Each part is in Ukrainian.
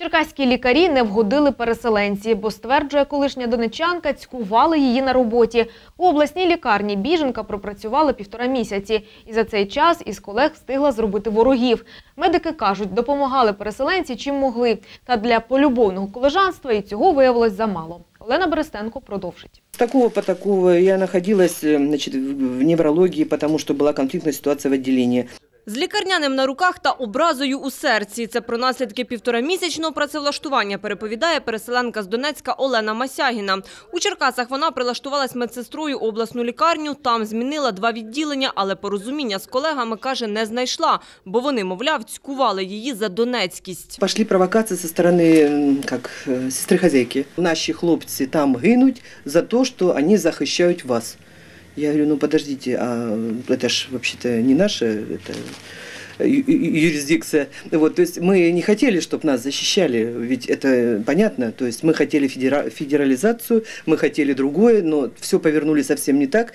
Черкаські лікарі не вгодили переселенці, бо стверджує колишня донечанка, цькували її на роботі. У обласній лікарні біженка пропрацювала півтора місяці, і за цей час із колег встигла зробити ворогів. Медики кажуть, допомагали переселенці чим могли. Та для полюбовного колежанства і цього виявилось замало. Олена Берестенко продовжить. Такого по такого я находилась э, значит, в неврологии, потому что была конфликтная ситуация в отделении. З лікарняним на руках та образою у серці. Це про наслідки півторамісячного працевлаштування переповідає переселенка з Донецька Олена Масягіна. У Черкасах вона прилаштувалась медсестрою у обласну лікарню, там змінила два відділення, але порозуміння з колегами, каже, не знайшла, бо вони, мовляв, цькували її за донецькість. Пошли провокации со стороны м, как э, сестры-хозяйки. Наши хлопцы там гинуть за то, что они захищают вас. Я говорю, ну подождите, а это ж вообще-то не наша это, ю- ю- юрисдикция. Вот, то есть мы не хотели, чтобы нас защищали, ведь это понятно. То есть мы хотели федера- федерализацию, мы хотели другое, но все повернули совсем не так.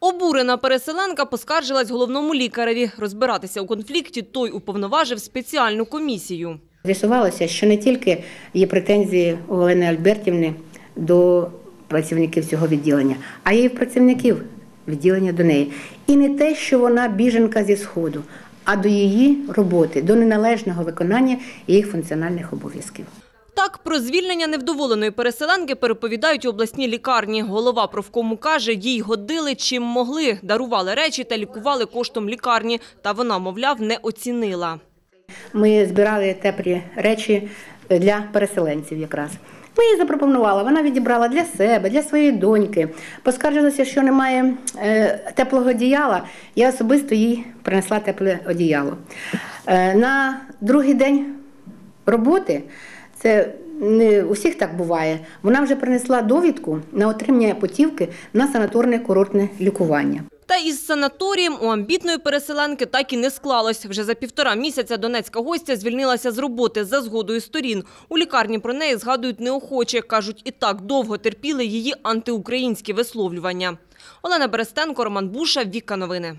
Обурена переселенка поскаржилась головному лікареві. Розбиратися у конфлікті той уповноважив спеціальну комісію. З'ясувалося, що не тільки є претензії у Олени Альбертівни до працівників цього відділення, а є і в працівників відділення до неї. І не те, що вона біженка зі Сходу, а до її роботи, до неналежного виконання їх функціональних обов'язків. Так, про звільнення невдоволеної переселенки переповідають у обласній лікарні. Голова профкому каже, їй годили чим могли, дарували речі та лікували коштом лікарні. Та вона, мовляв, не оцінила. Ми збирали теплі речі для переселенців якраз. Ми їй запропонували, вона відібрала для себе, для своєї доньки. Поскаржилася, що немає е, теплого одіяла. Я особисто їй принесла тепле одіяло. Е, на другий день роботи, це не у всіх так буває, вона вже принесла довідку на отримання путівки на санаторне курортне лікування. Із санаторієм у амбітної переселенки так і не склалось. Вже за півтора місяця донецька гостя звільнилася з роботи за згодою сторін. У лікарні про неї згадують неохоче. Кажуть, і так довго терпіли її антиукраїнські висловлювання. Олена Берестенко, Роман Буша, Віка Новини.